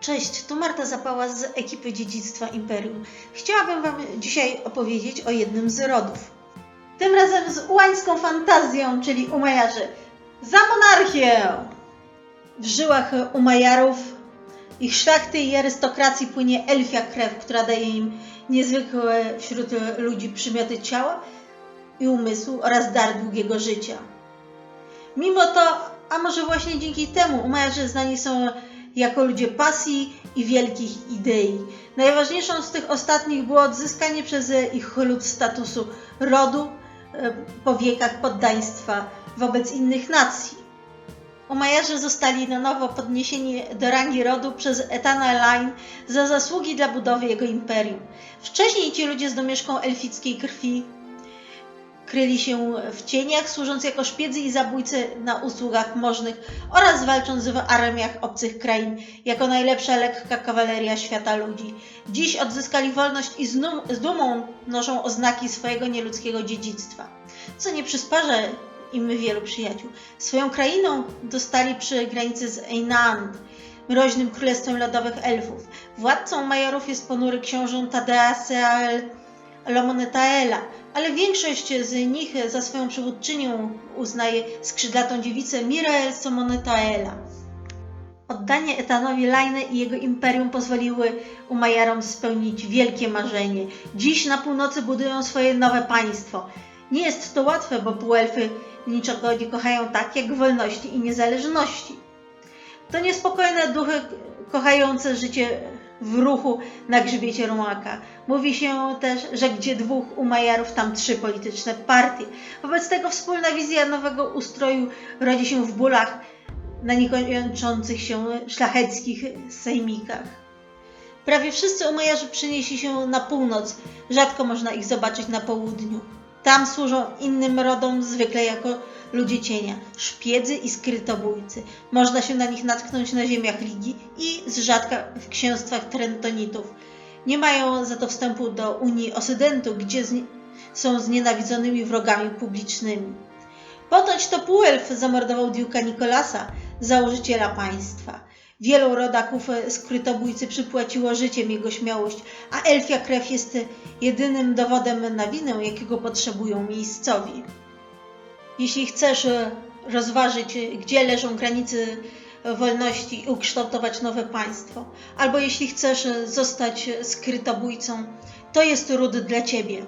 Cześć, tu Marta Zapała z ekipy Dziedzictwa Imperium. Chciałabym Wam dzisiaj opowiedzieć o jednym z rodów. Tym razem z ułańską fantazją, czyli Umajarzy. Za monarchię! W żyłach Umajarów, ich szlachty i arystokracji płynie elfia krew, która daje im niezwykłe wśród ludzi przymioty ciała i umysłu oraz dar długiego życia. Mimo to, a może właśnie dzięki temu, Umajarzy znani są jako ludzie pasji i wielkich idei. Najważniejszą z tych ostatnich było odzyskanie przez ich lud statusu rodu e, po wiekach poddaństwa wobec innych nacji. Umajarzy zostali na nowo podniesieni do rangi rodu przez Etana Line za zasługi dla budowy jego imperium. Wcześniej ci ludzie z domieszką elfickiej krwi kryli się w cieniach, służąc jako szpiedzy i zabójcy na usługach możnych oraz walcząc w armiach obcych krain jako najlepsza lekka kawaleria świata ludzi. Dziś odzyskali wolność i z, dumą noszą oznaki swojego nieludzkiego dziedzictwa, co nie przysparza im wielu przyjaciół. Swoją krainą dostali przy granicy z Einand, mroźnym królestwem lodowych elfów. Władcą majorów jest ponury książę Tadeaseal Lomonetaela, ale większość z nich za swoją przywódczynią uznaje skrzydlatą dziewicę Mirael Somonetaela. Oddanie Etanowi Lajne i jego imperium pozwoliły Umajarom spełnić wielkie marzenie. Dziś na północy budują swoje nowe państwo. Nie jest to łatwe, bo półelfy niczego nie kochają tak jak wolności i niezależności. To niespokojne duchy kochające życie w ruchu na grzbiecie rumaka. Mówi się też, że gdzie dwóch umajarów, tam trzy polityczne partie. Wobec tego wspólna wizja nowego ustroju rodzi się w bólach na niekończących się szlacheckich sejmikach. Prawie wszyscy umajarzy przenieśli się na północ, rzadko można ich zobaczyć na południu. Tam służą innym rodom, zwykle jako ludzie cienia, szpiedzy i skrytobójcy. Można się na nich natknąć na ziemiach Ligi i z rzadka w księstwach Trentonitów. Nie mają za to wstępu do Unii Osydentu, gdzie zni- są znienawidzonymi wrogami publicznymi. Ponoć to półelf zamordował Duke'a Nikolasa, założyciela państwa. Wielu rodaków skrytobójcy przypłaciło życiem jego śmiałość, a elfia krew jest jedynym dowodem na winę, jakiego potrzebują miejscowi. Jeśli chcesz e, rozważyć, e, gdzie leżą granice wolności i ukształtować nowe państwo, albo jeśli chcesz e, zostać skrytobójcą, to jest ród dla ciebie.